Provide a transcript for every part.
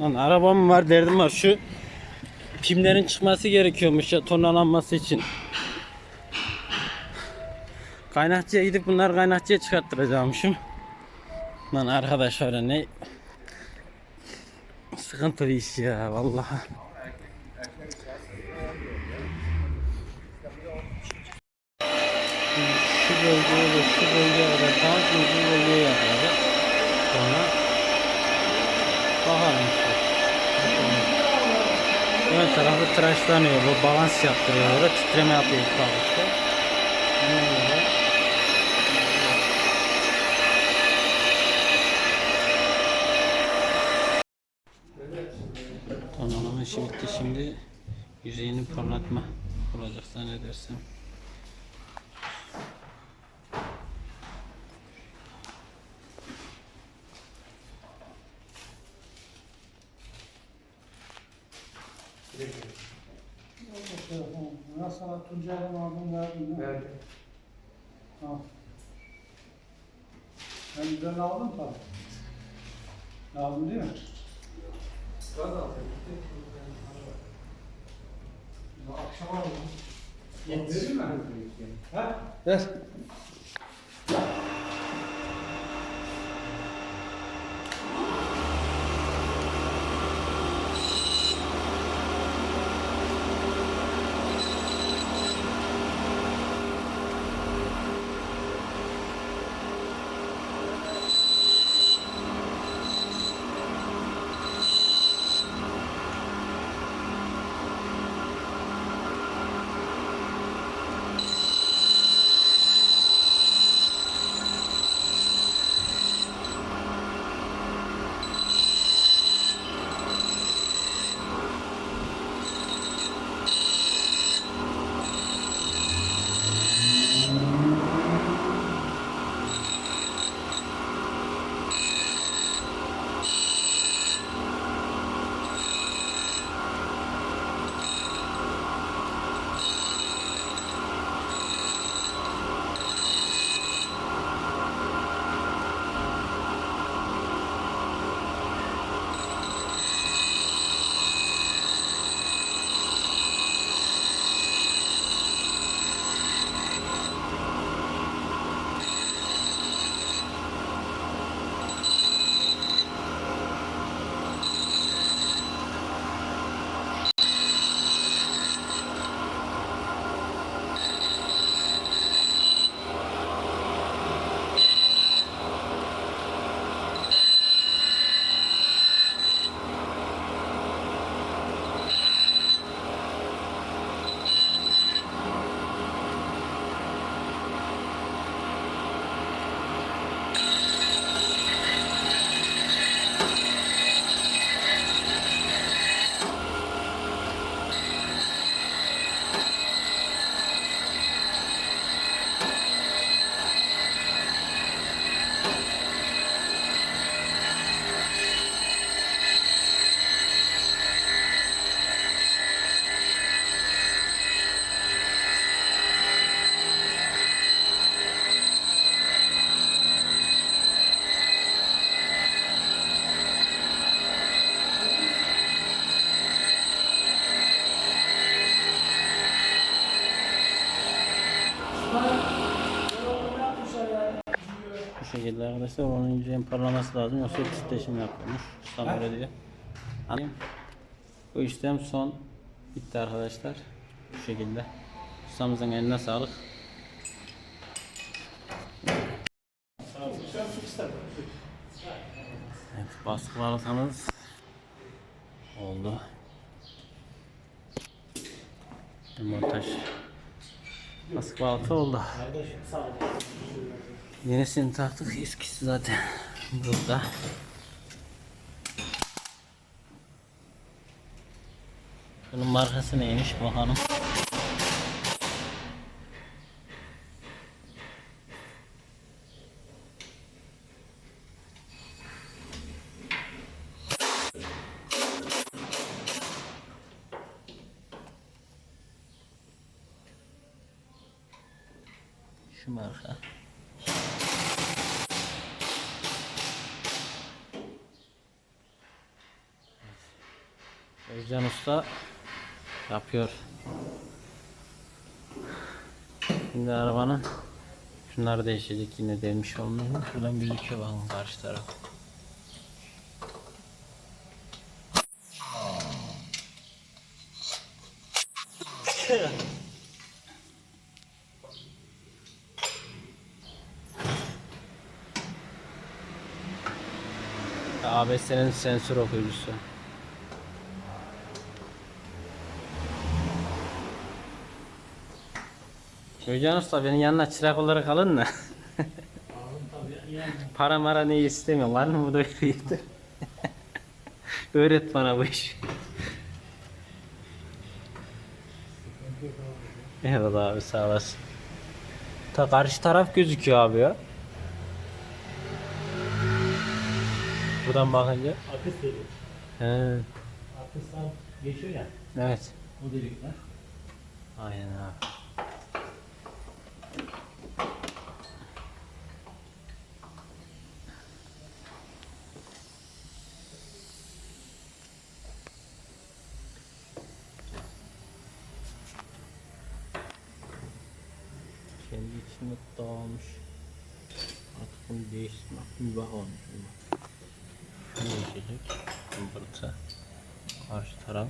Lan arabam var derdim var şu pimlerin çıkması gerekiyormuş ya tonlanması için. Kaynakçıya gidip bunlar kaynakçıya çıkarttıracağımışım. Lan arkadaş öyle ne sıkıntılı iş ya vallahi. Şu bölgeye de şu bölgeye tamam şimdi bu bölgeye yapacak. Sonra bakalım. Ön tarafı tıraşlanıyor. Bu balans yaptırıyor. Orada titreme yapıyor göre Tonlama işi bitti. Şimdi yüzeyini parlatma olacak zannedersem. Ya sana Tuncay'dan aldım verdim değil mi? Verdim. Al. Ben güzel aldım tabii. Lazım değil mi? Gaz aldım. Akşam aldım. Yetişir mi? Ha? Ver. Arkadaşlar onun yüzeyin parlaması lazım yoksa titreşim öyle diyor. Anlayayım. Bu işlem son bitti arkadaşlar. Bu şekilde. Ustamızın eline sağlık. Evet, baskı alırsanız oldu. Montaj baskı altı oldu. Yenisini taktık. Eskisi zaten burada. Bunun markası neymiş bakalım. Şu marka. Özcan Usta yapıyor. Şimdi arabanın şunları değişecek yine demiş olmayayım. Şuradan gözüküyor bakın karşı taraf. ABS'nin sensör okuyucusu. Hocam Usta benim yanına çırak olarak alın mı? Para mara ne istemiyorum. Var mı bu da öyleydi? Öğret bana bu işi. Eyvallah abi sağ olasın. Ta karşı taraf gözüküyor abi ya. Buradan bakınca. Akış geliyor. He, Akıştan geçiyor ya. evet. O delikler. Aynen abi. İçinde dağılmış. Artık bunu değiştirmek mübah olmuş. Şunu değişecek. Zımbırtı. Karşı taraf.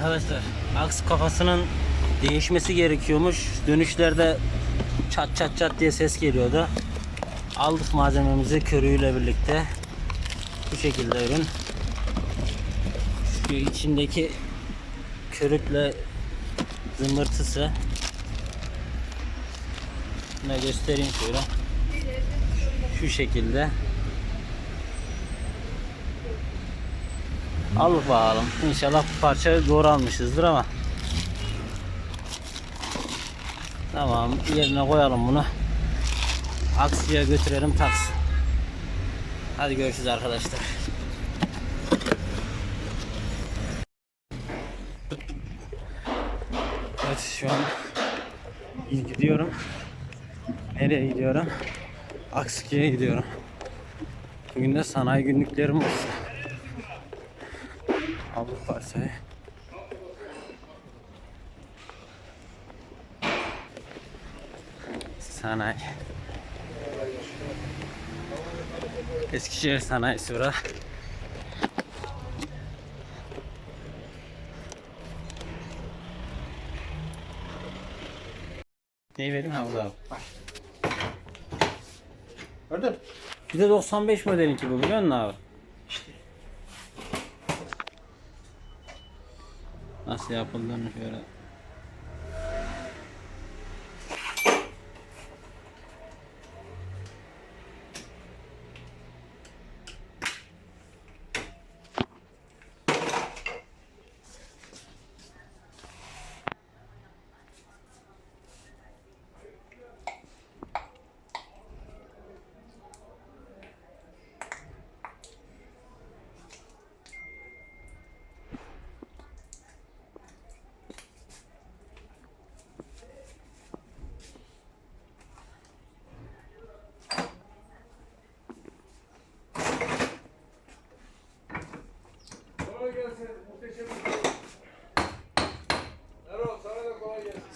Arkadaşlar aks kafasının değişmesi gerekiyormuş. Dönüşlerde çat çat çat diye ses geliyordu. Aldık malzememizi körüğüyle birlikte. Bu şekilde ürün. Şu içindeki körükle zımbırtısı. Şuna göstereyim şöyle. Şu şekilde. Al bakalım. İnşallah bu parçayı doğru almışızdır ama. Tamam yerine koyalım bunu. Aksiye götürelim taksi. Hadi görüşürüz arkadaşlar. Evet şu an gidiyorum. Nereye gidiyorum? Akski'ye gidiyorum. Bugün de sanayi günlüklerim olsun. Aldık parçayı. Sanayi. Eskişehir sanayisi bura. Neyi vereyim ha burada. Gördün? Bir de 95 modelinki bu biliyor musun abi? Nasıl yapıldığını şöyle.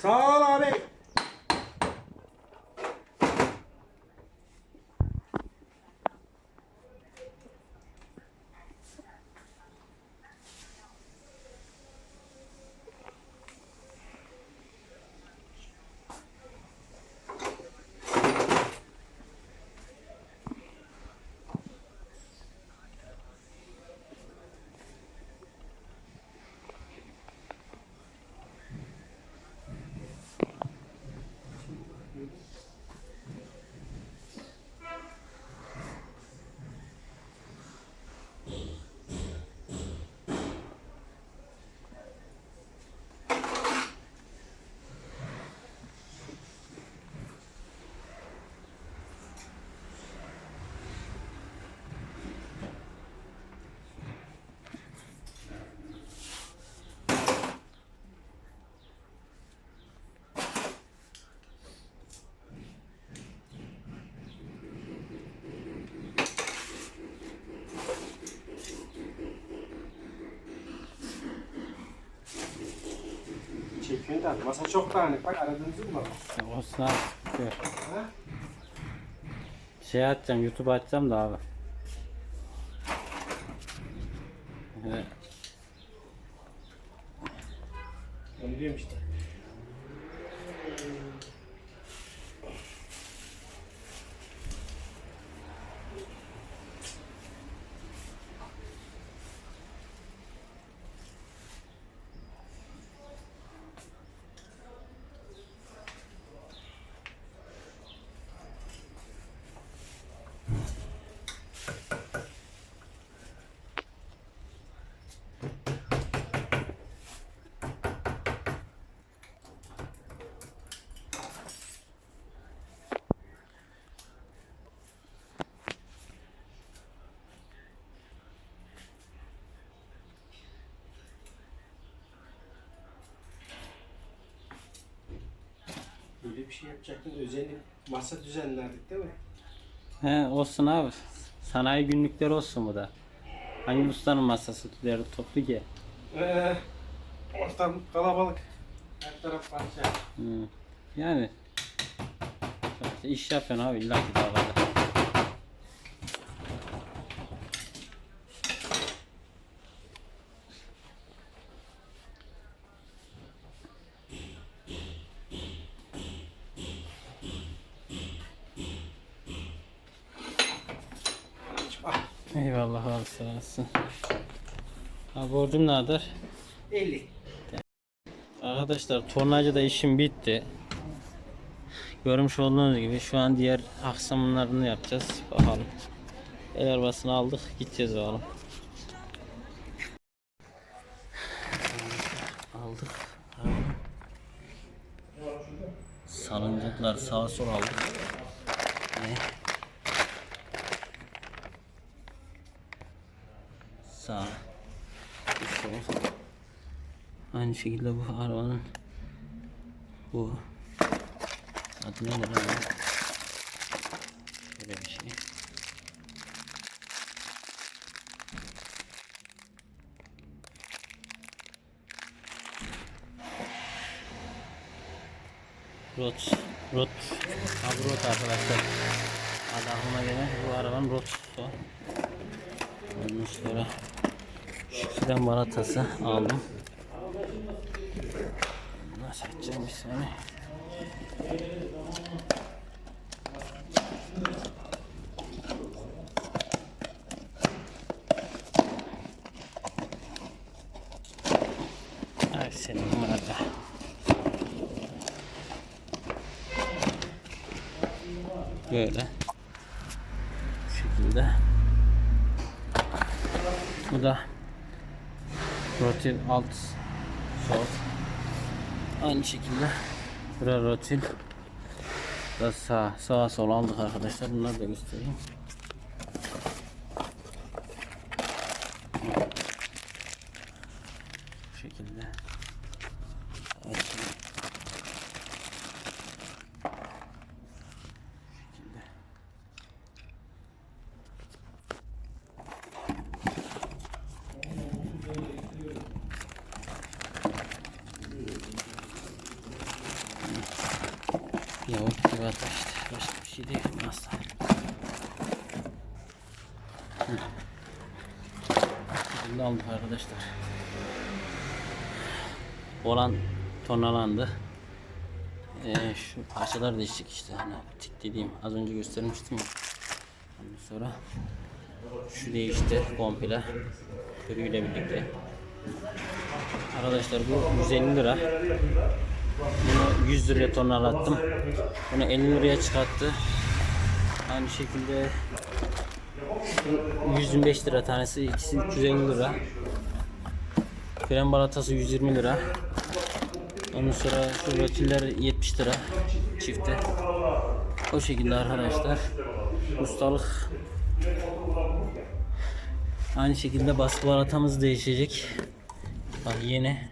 さあ De al. Masa çok dağınık. Bak aradığınızı bulalım. Olsun abi. sıkıntı yok. Ha? Şey açacağım, YouTube açacağım da abi. Evet. Onu diyorum işte. Böyle bir şey yapacaktın. Özellik masa düzenlerdik değil mi? He olsun abi. Sanayi günlükleri olsun bu da. Hangi ustanın masası tutuyor toplu ki? Ee, ortam kalabalık. Her taraf parça. Hı. Yani iş yapıyorsun abi illa ki davada. Ah, Eyvallah abi sağ olasın. Abi borcum nedir? 50. Arkadaşlar tornacıda işim bitti. Görmüş olduğunuz gibi şu an diğer aksamlarını yapacağız. Bakalım. El arabasını aldık. Gideceğiz oğlum. Aldık. Salıncaklar sağa sola aldık. Ne? Sağ. Sol. Aynı şekilde bu arabanın bu adı nedir abi? Böyle bir şey. Rot, rot, abi rot arkadaşlar. Adı aklıma gelen bu arabanın rotusu. Ondan sonra şu fren balatası aldım. Nasıl açacağım bir saniye. Ay senin var ya. Böyle. Bu şekilde. Bu da rotil alt sol Aynı şekilde bura rotil da sağ sağa sola aldık arkadaşlar. Bunları da göstereyim. Bu şekilde. Açayım. Bu şekilde. Yavuk gibi atar işte. Başka bir şey değil asla. Hı. Şimdi aldık arkadaşlar. Olan tonalandı. Ee, şu parçalar değişik işte hani tik dediğim az önce göstermiştim ya. Sonra şu değişti komple. Körüyle birlikte. Arkadaşlar bu 150 lira. Bunu 100 liraya tonalattım. Bunu 50 liraya çıkarttı. Aynı şekilde şu 125 lira tanesi ikisi 350 lira. Fren balatası 120 lira. Ondan sonra şu rotiller 70 lira çifte. O şekilde arkadaşlar. Ustalık Aynı şekilde baskı balatamız değişecek. Bak yeni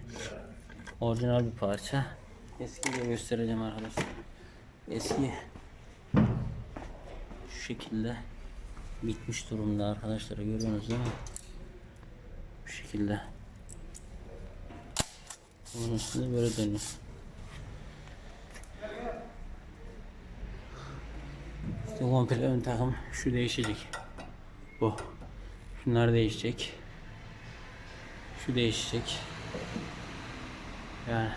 orijinal bir parça. Eski de göstereceğim arkadaşlar. Eski şu şekilde bitmiş durumda arkadaşlar görüyorsunuz değil mi? Bu şekilde. Bunun üstünde böyle dönüyor. İşte komple ön takım şu değişecek. Bu. Şunlar değişecek. Şu değişecek. Yani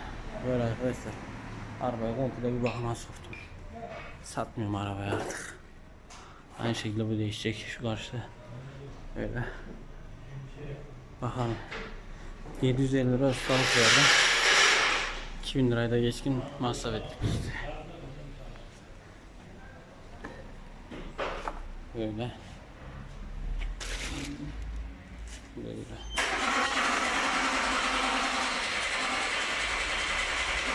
böyle arkadaşlar. Arabaya komple bir bakıma soktum. Satmıyorum arabayı artık. Aynı şekilde bu değişecek. Şu karşıda. Öyle. Bakalım. 750 lira ustalık verdim. 2000 lirayı da geçkin masraf ettik işte. Böyle. Böyle.